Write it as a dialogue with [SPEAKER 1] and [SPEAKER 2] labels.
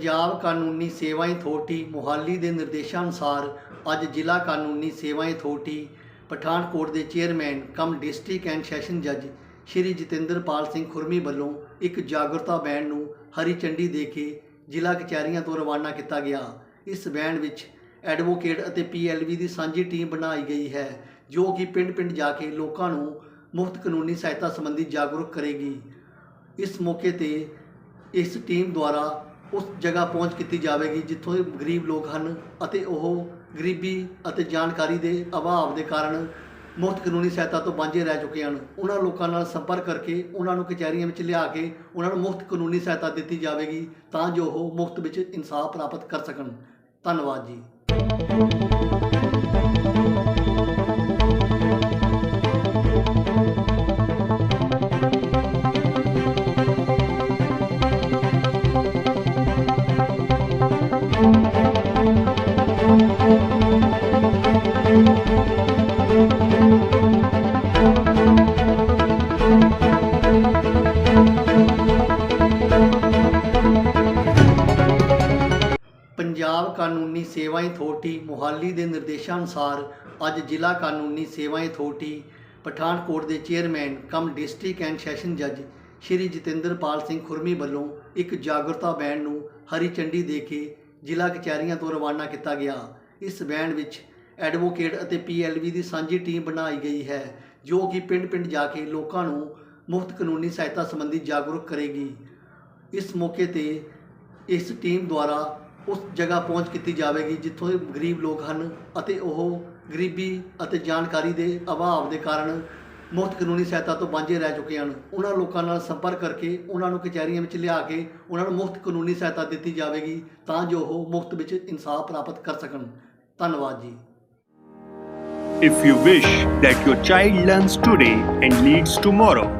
[SPEAKER 1] ਪੰਜਾਬ ਕਾਨੂੰਨੀ ਸੇਵਾ ਅਥਾਰਟੀ ਮੁਹਾਲੀ ਦੇ ਨਿਰਦੇਸ਼ਾਂ ਅਨੁਸਾਰ ਅੱਜ ਜ਼ਿਲ੍ਹਾ ਕਾਨੂੰਨੀ ਸੇਵਾ ਅਥਾਰਟੀ ਪਠਾਨਕੋਟ ਦੇ chairman cum district and session ਜੱਜ ਸ਼੍ਰੀ ਜਤਿੰਦਰਪਾਲ ਸਿੰਘ ਖੁਰਮੀ ਵੱਲੋਂ ਇੱਕ ਜਾਗਰੂਕਤਾ ਬੈਂਡ ਨੂੰ ਹਰੀ ਚੰਡੀ ਦੇ ਕੇ ਜ਼ਿਲ੍ਹਾ ਕਚਹਿਰੀਆਂ ਤੋਂ ਰਵਾਨਾ ਕੀਤਾ ਗਿਆ। ਇਸ ਬੈਂਡ ਵਿੱਚ ਐਡਵੋਕੇਟ ਅਤੇ ਪੀਐਲਵੀ ਦੀ ਸਾਂਝੀ ਟੀਮ ਬਣਾਈ ਗਈ ਹੈ, ਜੋ ਕਿ ਪਿੰਡ-ਪਿੰਡ ਜਾ ਕੇ ਲੋਕਾਂ ਨੂੰ ਮੁਫਤ ਕਾਨੂੰਨੀ ਸਹਾਇਤਾ ਸੰਬੰਧੀ ਜਾਗਰੂਕ ਕਰੇਗੀ। ਇਸ ਮੌਕੇ ਤੇ ਇਸ ਟੀਮ ਦੁਆਰਾ ਉਸ ਜਗ੍ਹਾ ਪਹੁੰਚ ਕੀਤੀ ਜਾਵੇਗੀ ਜਿੱਥੋਂ ਦੇ ਗਰੀਬ ਲੋਕ ਹਨ ਅਤੇ ਉਹ ਗਰੀਬੀ ਅਤੇ ਜਾਣਕਾਰੀ ਦੇ ਅਭਾਵ ਦੇ ਕਾਰਨ ਮੁਫਤ ਕਾਨੂੰਨੀ ਸਹਾਇਤਾ ਤੋਂ ਵਾਂਝੇ ਰਹਿ ਚੁੱਕੇ ਹਨ। ਉਹਨਾਂ ਲੋਕਾਂ ਨਾਲ ਸੰਪਰਕ ਕਰਕੇ ਉਹਨਾਂ ਨੂੰ ਕਚਹਿਰੀਆਂ ਵਿੱਚ ਲਿਆ ਕੇ ਉਹਨਾਂ ਨੂੰ ਮੁਫਤ ਕਾਨੂੰਨੀ ਸਹਾਇਤਾ ਦਿੱਤੀ ਜਾਵੇਗੀ ਤਾਂ ਜੋ ਉਹ ਮੁਫਤ ਵਿੱਚ ਇਨਸਾਫ ਪ੍ਰਾਪਤ ਕਰ ਸਕਣ। ਧੰਨਵਾਦ ਜੀ। ਪੰਜਾਬ ਕਾਨੂੰਨੀ ਸੇਵਾ ਅਥਾਰਟੀ ਮੁਹਾਲੀ ਦੇ ਨਿਰਦੇਸ਼ਾਂ ਅਨੁਸਾਰ ਅੱਜ ਜ਼ਿਲ੍ਹਾ ਕਾਨੂੰਨੀ ਸੇਵਾ ਅਥਾਰਟੀ ਪਠਾਨਕੋਟ ਦੇ chairman cum district and session ਜੱਜ ਸ਼੍ਰੀ ਜਤਿੰਦਰਪਾਲ ਸਿੰਘ ਖੁਰਮੀ ਵੱਲੋਂ ਇੱਕ ਜਾਗਰੂਕਤਾ ਬੈਂਡ ਨੂੰ ਹਰੀ ਝੰਡੀ ਦੇ ਕੇ ਜ਼ਿਲ੍ਹਾ ਕਚਹਿਰੀਆਂ ਤੋਂ ਰਵਾਨਾ ਕੀਤਾ ਗਿਆ। ਇਸ ਬੈਂਡ ਵਿੱਚ ਐਡਵੋਕੇਟ ਅਤੇ ਪੀਐਲਵੀ ਦੀ ਸਾਂਝੀ ਟੀਮ ਬਣਾਈ ਗਈ ਹੈ, ਜੋ ਕਿ ਪਿੰਡ-ਪਿੰਡ ਜਾ ਕੇ ਲੋਕਾਂ ਨੂੰ ਮੁਫਤ ਕਾਨੂੰਨੀ ਸਹਾਇਤਾ ਸੰਬੰਧੀ ਜਾਗਰੂਕ ਕਰੇਗੀ। ਇਸ ਮੌਕੇ ਤੇ ਇਸ ਟੀਮ ਦੁਆਰਾ ਉਸ ਜਗ੍ਹਾ ਪਹੁੰਚ ਕੀਤੀ ਜਾਵੇਗੀ ਜਿੱਥੋਂ ਦੇ ਗਰੀਬ ਲੋਕ ਹਨ ਅਤੇ ਉਹ ਗਰੀਬੀ ਅਤੇ ਜਾਣਕਾਰੀ ਦੇ ਅਭਾਵ ਦੇ ਕਾਰਨ ਮੁਫਤ ਕਾਨੂੰਨੀ ਸਹਾਇਤਾ ਤੋਂ ਵਾਂਝੇ ਰਹਿ ਚੁੱਕੇ ਹਨ। ਉਹਨਾਂ ਲੋਕਾਂ ਨਾਲ ਸੰਪਰਕ ਕਰਕੇ ਉਹਨਾਂ ਨੂੰ ਕਚਹਿਰੀਆਂ ਵਿੱਚ ਲਿਆ ਕੇ ਉਹਨਾਂ ਨੂੰ ਮੁਫਤ ਕਾਨੂੰਨੀ ਸਹਾਇਤਾ ਦਿੱਤੀ ਜਾਵੇਗੀ ਤਾਂ ਜੋ ਉਹ ਮੁਫਤ ਵਿੱਚ ਇਨਸਾਫ ਪ੍ਰਾਪਤ ਕਰ ਸਕਣ। ਧੰਨਵਾਦ ਜੀ।
[SPEAKER 2] If you wish that your child learns today and leads tomorrow,